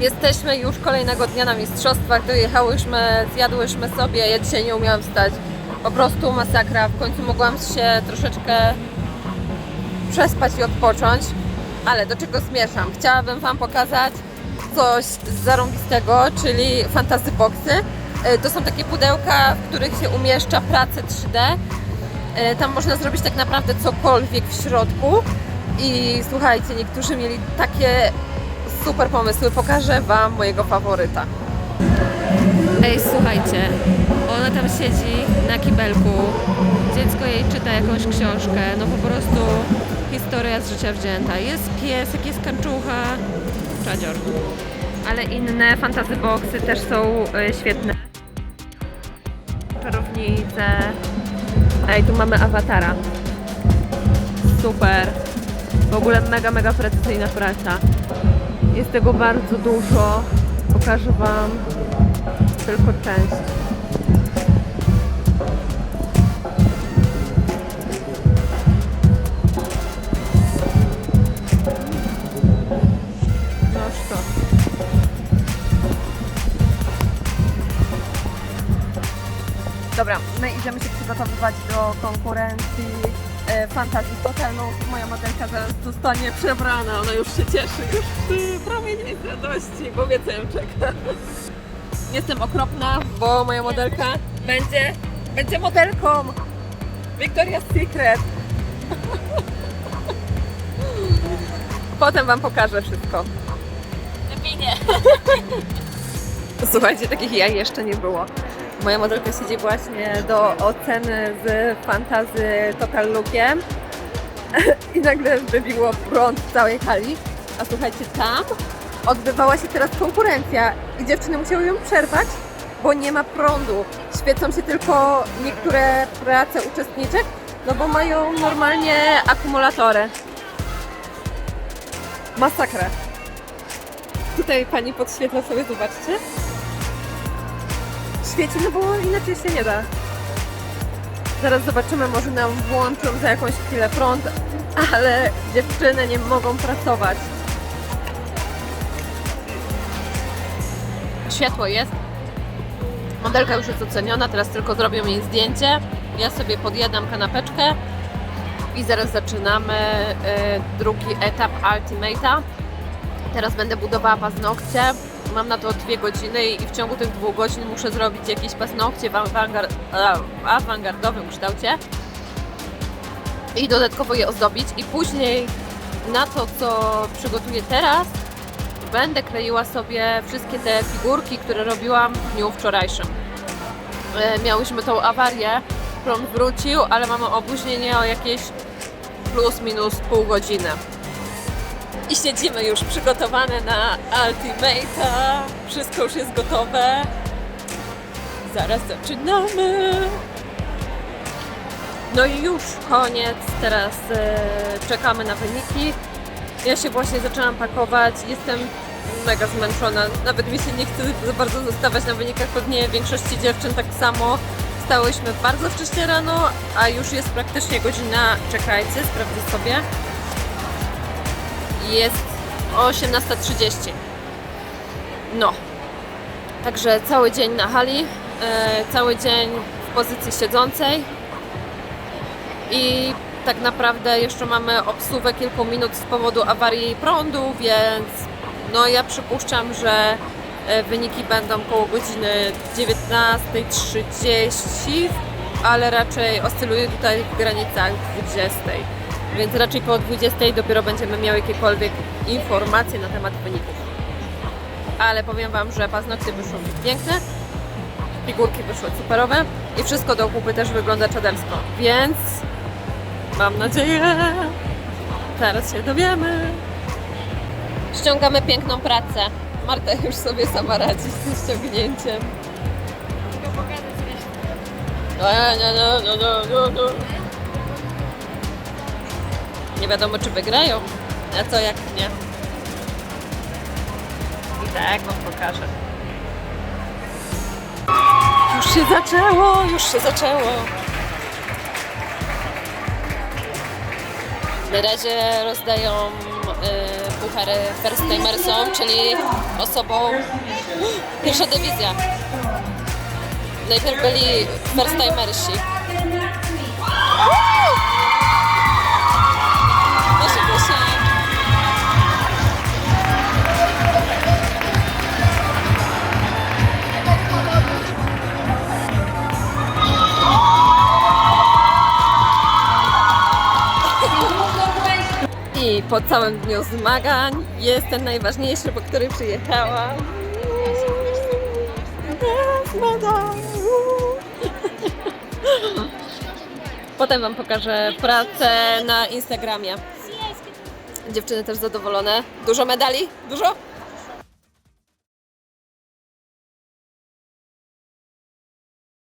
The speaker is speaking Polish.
Jesteśmy już kolejnego dnia na mistrzostwach, dojechałyśmy, zjadłyśmy sobie, ja dzisiaj nie umiałam wstać. Po prostu masakra, w końcu mogłam się troszeczkę przespać i odpocząć. Ale do czego zmierzam? Chciałabym Wam pokazać coś zarąbistego, czyli fantasy boxy. E, To są takie pudełka, w których się umieszcza pracę 3D. E, Tam można zrobić tak naprawdę cokolwiek w środku. I słuchajcie, niektórzy mieli takie super pomysły. Pokażę Wam mojego faworyta. Ej, słuchajcie, ona tam siedzi na kibelku, dziecko jej czyta jakąś książkę, no po prostu historia z życia wzięta. Jest piesek, jest kaczucha, czadzior. Ale inne fantasy boxy też są y, świetne. Czarownice. Ej, tu mamy awatara. Super. W ogóle mega, mega precyzyjna praca. Jest tego bardzo dużo. Pokażę Wam tylko część. No? Dobra, my idziemy się przygotowywać do konkurencji e, fantazji hotelu. Moja modelka zaraz zostanie przebrana, ona już się cieszy, już y, promień radości, bo wie co ją czeka. Jestem okropna, bo moja modelka będzie, będzie modelką Victoria's Secret. Potem Wam pokażę wszystko. Lepiej nie. Słuchajcie, takich jaj jeszcze nie było. Moja modelka siedzi właśnie do oceny z fantazy Total Lookiem i nagle wybiło prąd w całej hali. A słuchajcie, tam odbywała się teraz konkurencja i dziewczyny musiały ją przerwać, bo nie ma prądu. Świecą się tylko niektóre prace uczestniczek, no bo mają normalnie akumulatory. Masakra. Tutaj pani podświetla sobie, zobaczcie. Świeci, no bo inaczej się nie da. Zaraz zobaczymy, może nam włączą za jakąś chwilę prąd, ale dziewczyny nie mogą pracować. Światło jest. Modelka już jest oceniona, teraz tylko zrobią jej zdjęcie. Ja sobie podjadam kanapeczkę i zaraz zaczynamy e, drugi etap Ultimate'a. Teraz będę budowała paznokcie. Mam na to dwie godziny i w ciągu tych dwóch godzin muszę zrobić jakieś paznokcie w awangar- awangardowym kształcie i dodatkowo je ozdobić. I później na to, co przygotuję teraz, będę kleiła sobie wszystkie te figurki, które robiłam w dniu wczorajszym. E, Miałyśmy tą awarię, prąd wrócił, ale mamy opóźnienie o jakieś plus minus pół godziny. I siedzimy już przygotowane na Ultimate'a. Wszystko już jest gotowe. Zaraz zaczynamy. No i już koniec. Teraz e, czekamy na wyniki. Ja się właśnie zaczęłam pakować. Jestem mega zmęczona. Nawet mi się nie chce za bardzo zostawać na wynikach. Pewnie większości dziewczyn tak samo. Stałyśmy bardzo wcześnie rano, a już jest praktycznie godzina. Czekajcie, sprawdzę sobie. Jest 18.30. No. Także cały dzień na hali, e, cały dzień w pozycji siedzącej i tak naprawdę jeszcze mamy obsługę kilku minut z powodu awarii prądu, więc no ja przypuszczam, że e, wyniki będą koło godziny 19.30, ale raczej oscyluje tutaj w granicach 20. Więc raczej po 20 dopiero będziemy miały jakiekolwiek informacje na temat wyników. Ale powiem Wam, że paznokcie wyszły piękne, figurki wyszły superowe i wszystko do kupy też wygląda czadersko. Więc mam nadzieję, zaraz się dowiemy. Ściągamy piękną pracę. Marta już sobie sama radzi z tym ściągnięciem. Tylko pokażę coś. No, no, no, no, no, no, no. Nie wiadomo, czy wygrają. A co jak nie? I tak wam pokażę. Już się zaczęło, już się zaczęło. Na razie rozdają y, puchary first timersom, czyli osobą. Pierwsza dywizja. Najpierw byli first timersi. Po całym dniu zmagań jest ten najważniejszy, po który przyjechałam. Potem Wam pokażę pracę na Instagramie. Dziewczyny też zadowolone. Dużo medali? Dużo?